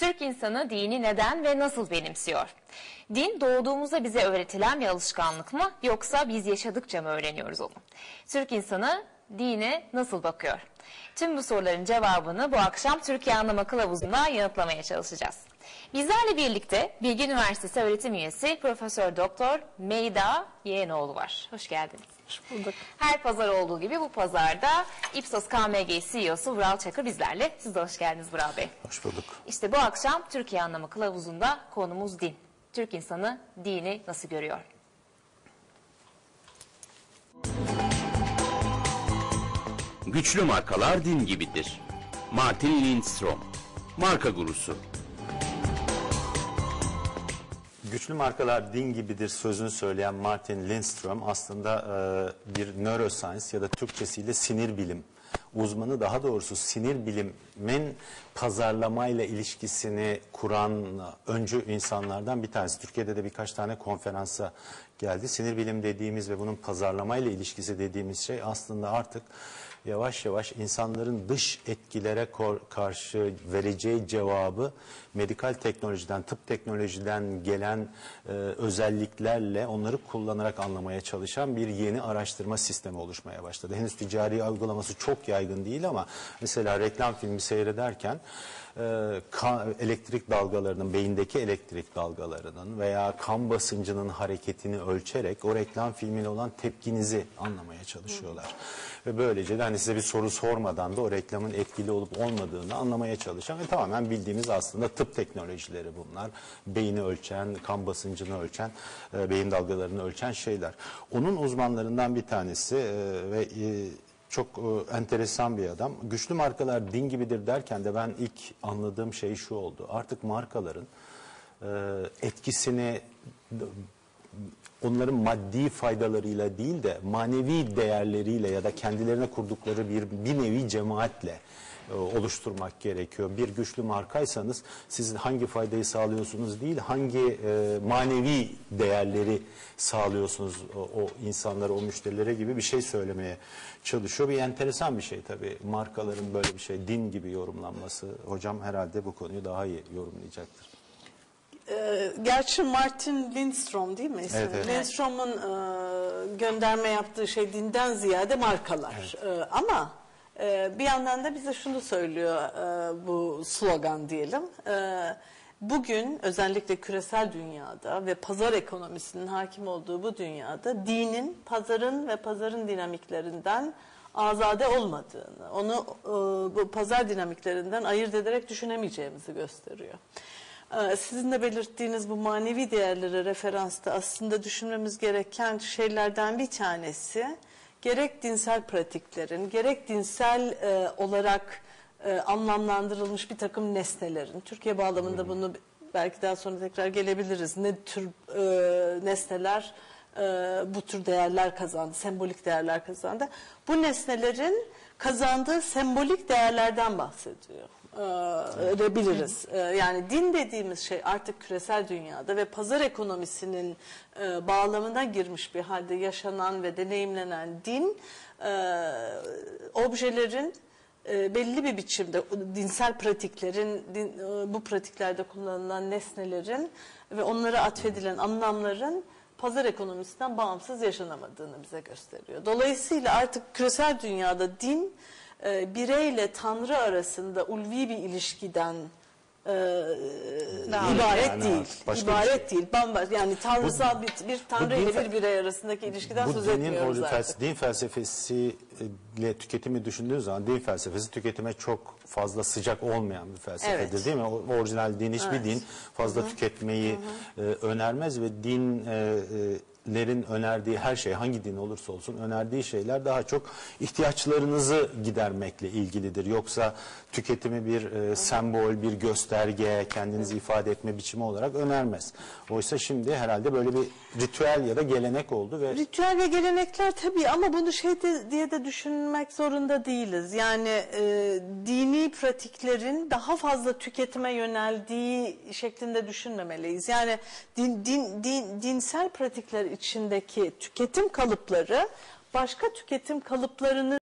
Türk insanı dini neden ve nasıl benimsiyor? Din doğduğumuzda bize öğretilen bir alışkanlık mı yoksa biz yaşadıkça mı öğreniyoruz onu? Türk insanı dine nasıl bakıyor? Tüm bu soruların cevabını bu akşam Türkiye Anlama Kılavuzu'nda yanıtlamaya çalışacağız. Bizlerle birlikte Bilgi Üniversitesi öğretim üyesi Profesör Doktor Meyda Yeğenoğlu var. Hoş geldiniz. Hoş bulduk. Her pazar olduğu gibi bu pazarda Ipsos KMG CEO'su Vural Çakır bizlerle. Siz de hoş geldiniz Vural Bey. Hoş bulduk. İşte bu akşam Türkiye Anlamı Kılavuzu'nda konumuz din. Türk insanı dini nasıl görüyor? Güçlü markalar din gibidir. Martin Lindstrom Marka gurusu Güçlü markalar din gibidir sözünü söyleyen Martin Lindstrom aslında e, bir neuroscience ya da Türkçesiyle sinir bilim uzmanı daha doğrusu sinir bilimin pazarlamayla ilişkisini kuran öncü insanlardan bir tanesi. Türkiye'de de birkaç tane konferansa geldi. Sinir bilim dediğimiz ve bunun pazarlamayla ilişkisi dediğimiz şey aslında artık yavaş yavaş insanların dış etkilere karşı vereceği cevabı medikal teknolojiden, tıp teknolojiden gelen e, özelliklerle onları kullanarak anlamaya çalışan bir yeni araştırma sistemi oluşmaya başladı. Henüz ticari uygulaması çok yaygın değil ama mesela reklam filmi seyrederken e, kan, elektrik dalgalarının, beyindeki elektrik dalgalarının veya kan basıncının hareketini ölçerek o reklam filmine olan tepkinizi anlamaya çalışıyorlar. Ve böylece de hani size bir soru sormadan da o reklamın etkili olup olmadığını anlamaya çalışan ve tamamen bildiğimiz aslında tıp teknolojileri bunlar. Beyni ölçen, kan basıncını ölçen, e, beyin dalgalarını ölçen şeyler. Onun uzmanlarından bir tanesi e, ve çok e, enteresan bir adam. Güçlü markalar din gibidir derken de ben ilk anladığım şey şu oldu. Artık markaların e, etkisini onların maddi faydalarıyla değil de manevi değerleriyle ya da kendilerine kurdukları bir, bir nevi cemaatle e, oluşturmak gerekiyor. Bir güçlü markaysanız siz hangi faydayı sağlıyorsunuz değil, hangi e, manevi değerleri sağlıyorsunuz o, o insanlara, o müşterilere gibi bir şey söylemeye çalışıyor. Bir enteresan bir şey tabii markaların böyle bir şey din gibi yorumlanması. Hocam herhalde bu konuyu daha iyi yorumlayacaktır. Ee, gerçi Martin Lindstrom değil mi? Evet, evet. Lindstrom'un e, gönderme yaptığı şey dinden ziyade markalar. E, ama e, bir yandan da bize şunu söylüyor e, bu slogan diyelim. E, bugün özellikle küresel dünyada ve pazar ekonomisinin hakim olduğu bu dünyada dinin, pazarın ve pazarın dinamiklerinden azade olmadığını, onu e, bu pazar dinamiklerinden ayırt ederek düşünemeyeceğimizi gösteriyor. Ee, sizin de belirttiğiniz bu manevi değerlere referansta aslında düşünmemiz gereken şeylerden bir tanesi gerek dinsel pratiklerin gerek dinsel e, olarak e, anlamlandırılmış bir takım nesnelerin Türkiye bağlamında bunu belki daha sonra tekrar gelebiliriz. Ne tür e, nesneler bu tür değerler kazandı sembolik değerler kazandı. Bu nesnelerin kazandığı sembolik değerlerden bahsediyor edebiliriz. E, yani din dediğimiz şey artık küresel dünyada ve pazar ekonomisinin e, bağlamına girmiş bir halde yaşanan ve deneyimlenen din e, objelerin e, belli bir biçimde dinsel pratiklerin, e, bu pratiklerde kullanılan nesnelerin ve onlara atfedilen anlamların pazar ekonomisinden bağımsız yaşanamadığını bize gösteriyor. Dolayısıyla artık küresel dünyada din e, bireyle Tanrı arasında ulvi bir ilişkiden e, ibaret yani, değil. ibaret şey. değil. Bambaşka yani tanrısal bir, bir tanrı ile bir birey arasındaki ilişkiden Bu söz dinin etmiyoruz artık. felsefe, din felsefesiyle tüketimi düşündüğünüz zaman din felsefesi tüketime çok fazla sıcak olmayan bir felsefedir Evet. değil mi? O, orijinal din hiçbir Evet. din fazla tüketmeyi e, önermez ve din e, e, lerin önerdiği her şey hangi din olursa olsun önerdiği şeyler daha çok ihtiyaçlarınızı gidermekle ilgilidir. Yoksa tüketimi bir e, sembol, bir gösterge, kendinizi ifade etme biçimi olarak önermez. Oysa şimdi herhalde böyle bir ritüel ya da gelenek oldu ve Ritüel ve gelenekler tabii ama bunu şey de, diye de düşünmek zorunda değiliz. Yani e, dini pratiklerin daha fazla tüketime yöneldiği şeklinde düşünmemeliyiz. Yani din, din, din, dinsel pratikler içindeki tüketim kalıpları başka tüketim kalıplarını